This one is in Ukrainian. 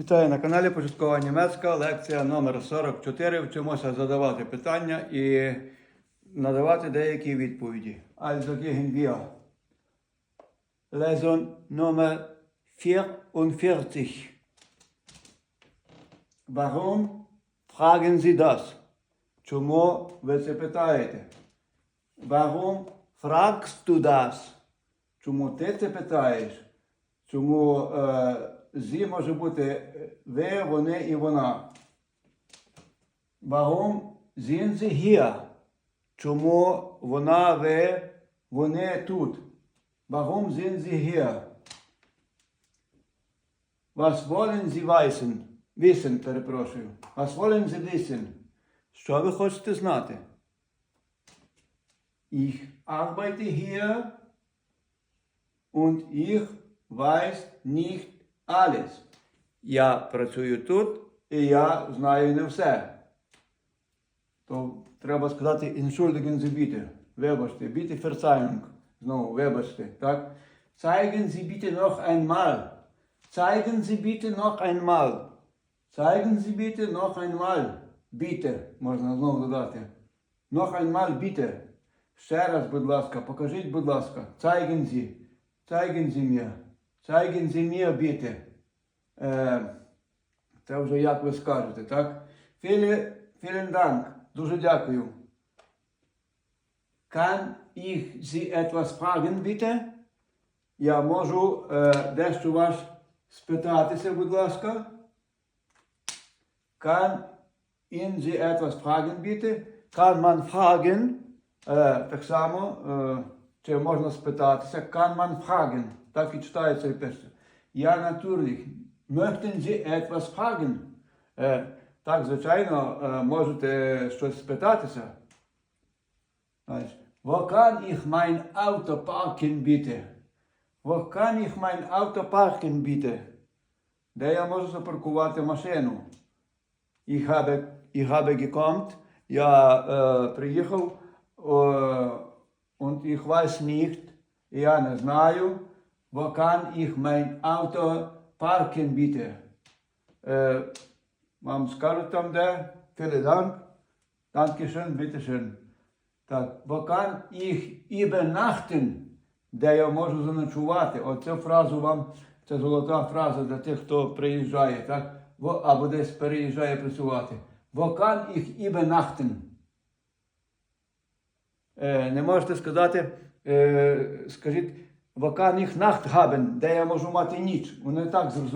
Вітаю на каналі Початкова німецька, лекція номер 44. Вчимося задавати питання і надавати деякі відповіді. Also gehen wir. Lesson Nummer 44. Warum fragen Sie das? Чому ви це питаєте? Warum fragst du das? Чому ти це питаєш? Чому е, зі може бути е, ви, вони і вона? Sind Sie hier? Чому вона, ви, вони тут? Sind Sie hier? Was wollen Sie wissen? Wissen, перепрошую. Was wollen Sie wissen? Що ви хочете знати? Ich arbeite hier und ich weiß nicht alles. Я працюю тут і я знаю не все. То треба сказати entschuldigen bitte. Вибачте, bitte Verzeihung. Знову, вибачте, так? Zeigen Sie bitte noch einmal. Zeigen Sie bitte noch einmal. Zeigen Sie bitte noch einmal. Bitte, можна знову додати. Noch einmal bitte. Ще раз, будь ласка, покажіть, будь ласка. Zeigen Sie. Zeigen Sie mir. Zeigen Sie mir bitte. Е, це вже як ви скажете, так? Vielen Dank. Дуже дякую. Kann ich Sie etwas fragen, bitte? Я можу е, дещо вас спитатися, будь ласка. Kann ihn Sie etwas fragen, bitte? Kann man fragen? Е, так само, е, чи можна спитатися? Kann man fragen? Так і читається і пише. Ja, natürlich. Möchten Sie etwas fragen? Е, так, звичайно, е, можете щось спитатися. Значить, Wo kann ich mein Auto parken, bitte? Wo kann ich mein Auto parken, bitte? Де я можу запаркувати машину? Ich habe, ich habe gekommen, я е, приїхав, е, und ich weiß nicht, я не знаю, wo kann ich mein Auto parken, bitte? Е, вам скажуть там де? Vielen Dank. Dankeschön, bitteschön. Так, wo kann ich übernachten? Де я можу заночувати? Оцю фразу вам, це золота фраза для тих, хто приїжджає, так? Або десь переїжджає працювати. Wo kann ich übernachten? Е, не можете сказати, е, скажіть, kann ich Nacht? Де я можу мати ніч? Вони так зрозуміли.